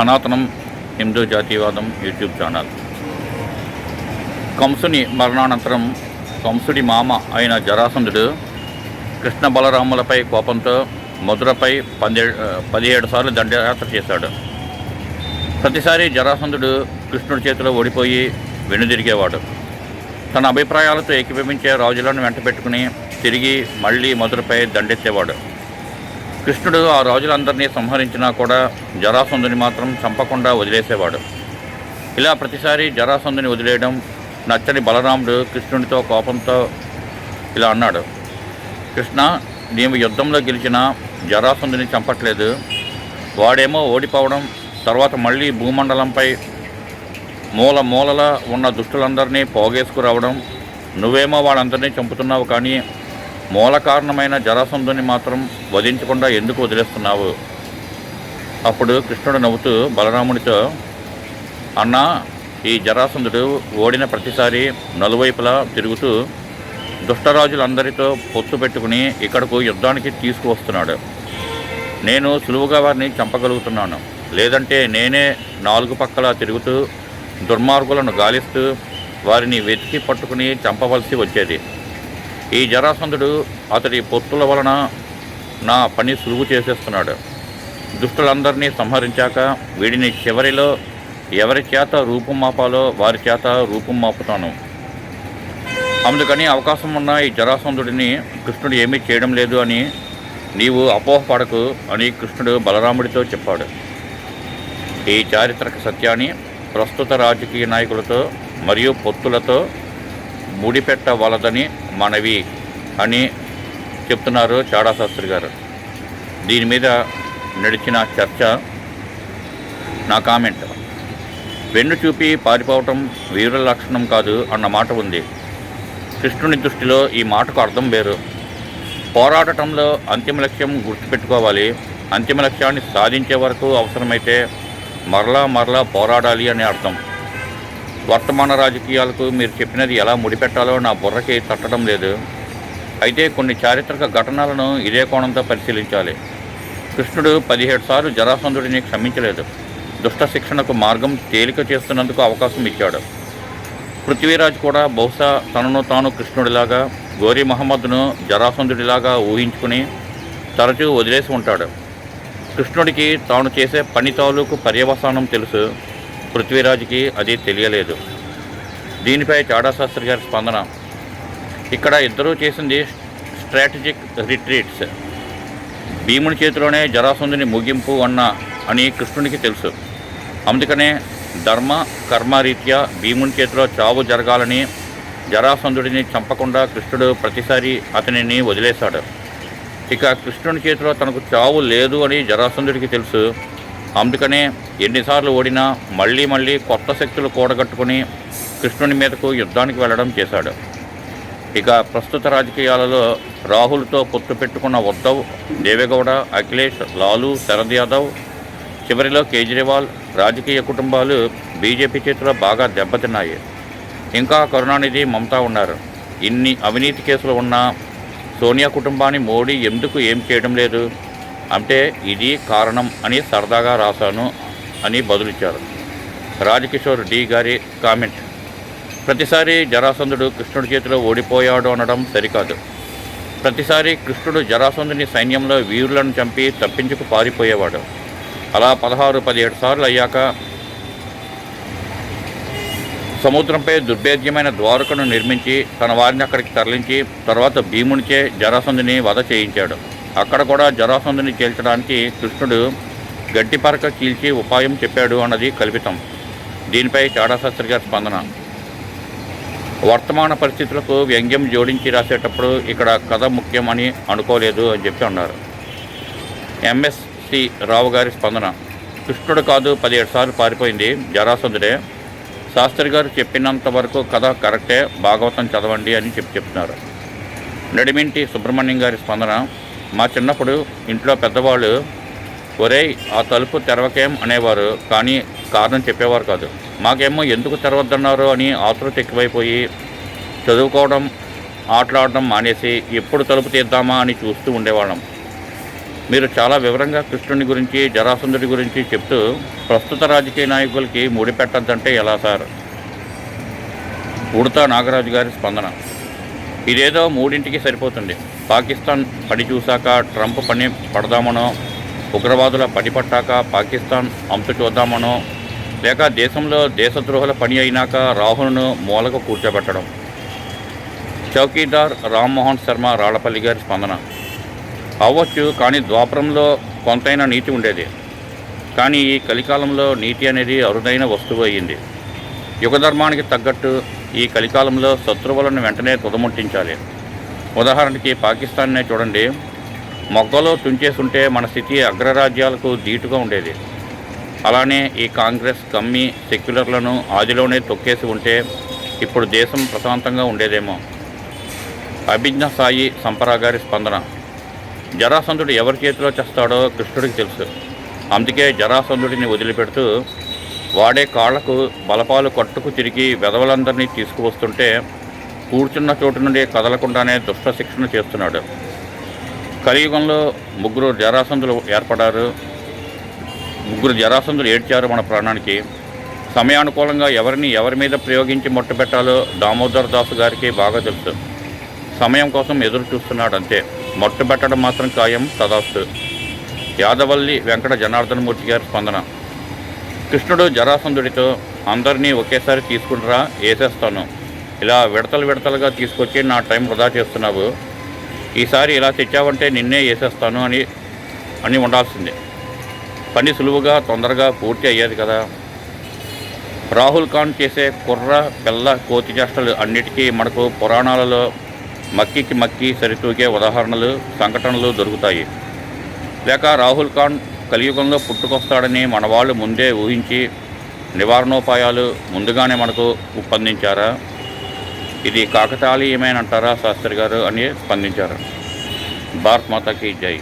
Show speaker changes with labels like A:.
A: సనాతనం హిందూ జాతీయవాదం YouTube channel. కంసుని మరణానంతరం కంసుడి మామ అయిన జరాసంధుడు కృష్ణ బలరాములపై కోపంతో మధురపై పందే పదిహేడు సార్లు దండయాత్ర చేశాడు. ప్రతిసారి జరాసంధుడు కృష్ణుడి చేతిలో ఓడిపోయి వెనుదిరిగేవాడు. తన అభిప్రాయాలతో ఏకీభవించే రాజులను వెంటబెట్టుకుని తిరిగి మళ్ళీ మధురపై దండెత్తేవాడు. కృష్ణుడు ఆ రాజులందరినీ సంహరించినా కూడా జరాసంధుని మాత్రం చంపకుండా వదిలేసేవాడు. ఇలా ప్రతిసారి జరాసంధుని వదిలేయడం నచ్చని బలరాముడు కృష్ణునితో కోపంతో ఇలా అన్నాడు. కృష్ణ నీవు యుద్ధంలో గెలిచిన జరాసంధుని చంపట్లేదు. వాడేమో ఓడిపోవడం తర్వాత మళ్ళీ భూమండలంపై మూల మూలల ఉన్న దుష్టులందరినీ పోగేసుకురావడం నువ్వేమో వాళ్ళందరినీ చంపుతున్నావు కానీ మూల కారణమైన జరాసంధుని మాత్రం వధించకుండా ఎందుకు వదిలేస్తున్నావు? అప్పుడు కృష్ణుడు నవ్వుతూ బలరాముడితో అన్నా ఈ జరాసంధుడు ఓడిన ప్రతిసారి నలువైపులా తిరుగుతూ దుష్టరాజులందరితో పొత్తు పెట్టుకుని ఇక్కడకు యుద్ధానికి తీసుకువస్తున్నాడు. నేను సులువుగా వారిని చంపగలుగుతున్నాను. లేదంటే నేనే నాలుగు పక్కల తిరుగుతూ దుర్మార్గులను గాలిస్తూ వారిని వెతికి పట్టుకుని చంపవలసి వచ్చేది. ఈ జరాసంధుడు అతడి పొత్తుల వలన నా పని సులువు చేసేస్తున్నాడు. దుష్టులందరినీ సంహరించాక వీడిని చివరిలో ఎవరి చేత రూపం మాపాలో వారి చేత రూపం మాపుతాను. అందుకని అవకాశం ఉన్న ఈ జరాసంధుడిని కృష్ణుడు ఏమీ చేయడం లేదు అని నీవు అపోహపడకు అని కృష్ణుడు బలరాముడితో చెప్పాడు. ఈ చారిత్రక సత్యాన్ని ప్రస్తుత రాజకీయ నాయకులతో మరియు పొత్తులతో ముడిపెట్టవలదని మనవి అని చెప్తున్నారు చాడా శాస్త్రి గారు. దీని మీద నడిచిన చర్చ నా కామెంట్. వెన్ను చూపి పారిపోవటం వీరుల లక్షణం కాదు అన్న మాట ఉంది. కృష్ణుని దృష్టిలో ఈ మాటకు అర్థం వేరు. పోరాడటంలో అంతిమ లక్ష్యం గుర్తుపెట్టుకోవాలి. అంతిమ లక్ష్యాన్ని సాధించే వరకు అవసరమైతే మరలా మరలా పోరాడాలి అనే అర్థం. వర్తమాన రాజకీయాలకు మీరు చెప్పినది ఎలా ముడిపెట్టాలో నా బుర్రకి తట్టడం లేదు. అయితే కొన్ని చారిత్రక ఘటనలను ఇదే కోణంతో పరిశీలించాలి. కృష్ణుడు పదిహేడు సార్లు జరాసంధుడిని క్షమించలేదు. దుష్ట శిక్షణకు మార్గం తేలిక చేస్తున్నందుకు అవకాశం ఇచ్చాడు. పృథ్వీరాజ్ కూడా బహుశా తనను తాను కృష్ణుడిలాగా గోరీ మహమ్మద్ను జరాసంధుడిలాగా ఊహించుకుని తరచూ వదిలేసి ఉంటాడు. కృష్ణుడికి తాను చేసే పని తాలూకు పర్యవసానం తెలుసు. పృథ్వీరాజ్కి అది తెలియలేదు. దీనిపై చాడా శాస్త్రి గారి స్పందన ఇక్కడ ఇద్దరూ చేసింది స్ట్రాటజిక్ రిట్రీట్స్. భీముని చేతిలోనే జరాసంధుని ముగింపు అన్న అని కృష్ణునికి తెలుసు. అందుకనే ధర్మ కర్మరీత్యా భీముని చేతిలో చావు జరగాలని జరాసంధుడిని చంపకుండా కృష్ణుడు ప్రతిసారి అతనిని వదిలేశాడు. ఇక కృష్ణుని చేతిలో తనకు చావు లేదు అని జరాసంధుడికి తెలుసు. అందుకనే ఎన్నిసార్లు ఓడినా మళ్ళీ మళ్ళీ కొత్త శక్తులు కూడగట్టుకుని కృష్ణుని మీదకు యుద్ధానికి వెళ్ళడం చేశాడు. ఇక ప్రస్తుత రాజకీయాలలో రాహుల్తో పొత్తు పెట్టుకున్న ఉద్ధవ్ దేవేగౌడ అఖిలేష్ లాలు శరద్ యాదవ్ చివరిలో కేజ్రీవాల్ రాజకీయ కుటుంబాలు బీజేపీ చేతిలో బాగా దెబ్బతిన్నాయి. ఇంకా కరుణానిధి మమతా ఉన్నారు. ఇన్ని అవినీతి కేసులు ఉన్నా సోనియా కుటుంబాన్ని మోడీ ఎందుకు ఏం చేయడం లేదు? అంటే ఇది కారణం అని సరదాగా రాశాను అని బదులిచ్చారు. రాజకిషోర్ డి గారి కామెంట్. ప్రతిసారి జరాసంధుడు కృష్ణుడి చేతిలో ఓడిపోయాడు అనడం సరికాదు. ప్రతిసారి కృష్ణుడు జరాసంధుని సైన్యంలో వీరులను చంపి తప్పించుకు పారిపోయేవాడు. అలా పదహారు పదిహేడు సార్లు అయ్యాక సముద్రంపై దుర్భేద్యమైన ద్వారకను నిర్మించి తన వారిని అక్కడికి తరలించి తర్వాత భీమునిచే జరాసంధుని వధ చేయించాడు. అక్కడ కూడా జరాసంధుని చీల్చడానికి కృష్ణుడు గడ్డిపరక చీల్చి ఉపాయం చెప్పాడు అన్నది కల్పితం. దీనిపై చాడాశాస్త్రి గారి స్పందన. వర్తమాన పరిస్థితులకు వ్యంగ్యం జోడించి రాసేటప్పుడు ఇక్కడ కథ ముఖ్యమని అనుకోలేదు అని చెప్పి అన్నారు. ఎంఎస్సి రావు గారి స్పందన. కృష్ణుడు కాదు పదిహేడు సార్లు పారిపోయింది జరాసంధుడే. శాస్త్రి గారు చెప్పినంత వరకు కథ కరెక్టే భాగవతం చదవండి అని చెప్పి చెప్తున్నారు. నడిమింటి సుబ్రహ్మణ్యం గారి స్పందన మా చిన్నప్పుడు ఇంట్లో పెద్దవాళ్ళు ఒరేయ్ ఆ తలుపు తెరవకేం అనేవారు. కానీ కారణం చెప్పేవారు కాదు. మాకేమో ఎందుకు తెరవద్దన్నారు అని ఆతృత ఎక్కువైపోయి చదువుకోవడం ఆటలాడడం మానేసి ఎప్పుడు తలుపు తీద్దామా అని చూస్తూ ఉండేవాళ్ళం. మీరు చాలా వివరంగా కృష్ణుని గురించి జరాసంధుడి గురించి చెప్తూ ప్రస్తుత రాజకీయ నాయకులకి ముడిపెట్టద్దంటే ఎలా సార్? ఉడతా నాగరాజు గారి స్పందన. ఇదేదో మూడింటికి సరిపోతుంది. పాకిస్తాన్ పడి చూశాక ట్రంప్ పని పడదామనో ఉగ్రవాదుల పడి పట్టాక పాకిస్తాన్ అంతు చూద్దామనో లేక దేశంలో దేశద్రోహుల పని అయినాక రాహుల్ను మూలకు కూర్చోబెట్టడం. చౌకీదార్ రామ్మోహన్ శర్మ రాళ్ళపల్లి గారి స్పందన. అవ్వచ్చు కానీ ద్వాపరంలో కొంతైనా నీతి ఉండేది. కానీ ఈ కలికాలంలో నీతి అనేది అరుదైన వస్తువు అయ్యింది. యుగధర్మానికి తగ్గట్టు ఈ కలికాలంలో శత్రువులను వెంటనే తుదముట్టించాలి. ఉదాహరణకి పాకిస్తాన్నే చూడండి. మొగ్గలో తుంచేసుంటే మన స్థితి అగ్రరాజ్యాలకు ధీటుగా ఉండేది. అలానే ఈ కాంగ్రెస్ కమ్మి సెక్యులర్లను ఆదిలోనే తొక్కేసి ఉంటే ఇప్పుడు దేశం ప్రశాంతంగా ఉండేదేమో. అభిజ్ఞ సాయి సంపరా గారి స్పందన. జరాసంధుడు ఎవరి చేతిలో చేస్తాడో కృష్ణుడికి తెలుసు. అందుకే జరాసంధుడిని వదిలిపెడుతూ వాడే కాళ్ళకు బలపాలు కట్టుకు తిరిగి వెధవలందరినీ తీసుకువస్తుంటే కూర్చున్న చోటు నుండి కదలకుండానే దుష్ట శిక్షణ చేస్తున్నాడు. కలియుగంలో ముగ్గురు జరాసంధులు ఏర్పడారు. ముగ్గురు జరాసంధులు ఏడ్చారు మన ప్రాణానికి. సమయానుకూలంగా ఎవరిని ఎవరి మీద ప్రయోగించి మొట్టపెట్టాలో దామోదర్ దాసు గారికి బాగా తెలుసు. సమయం కోసం ఎదురు చూస్తున్నాడు అంతే మొట్టబెట్టడం మాత్రం ఖాయం తదాస్తు. యాదవల్లి వెంకట జనార్దనమూర్తి గారి స్పందన. కృష్ణుడు జరాసంధుడితో అందరినీ ఒకేసారి తీసుకుంటురా వేసేస్తాను ఇలా విడతలు విడతలుగా తీసుకొచ్చి నా టైం వృధా చేస్తున్నావు. ఈసారి ఇలా తెచ్చావంటే నిన్నే వేసేస్తాను అని అని ఉండాల్సిందే. పని సులువుగా తొందరగా పూర్తి అయ్యేది కదా. రాహుల్ ఖాన్ చేసే కుర్ర పిల్ల కోతి చేష్టలు అన్నిటికీ మనకు పురాణాలలో మక్కికి మక్కి సరితూగే ఉదాహరణలు సంఘటనలు దొరుకుతాయి. లేక రాహుల్ ఖాన్ కలియుగంలో పుట్టుకొస్తాడని మన వాళ్ళు ముందే ఊహించి నివారణోపాయాలు ముందుగానే మనకు ఉప్పందించారా ఇది కాకతాళీయమేనంటారా శాస్త్రి గారు అని స్పందించారు. భారత్ మాతకి జై.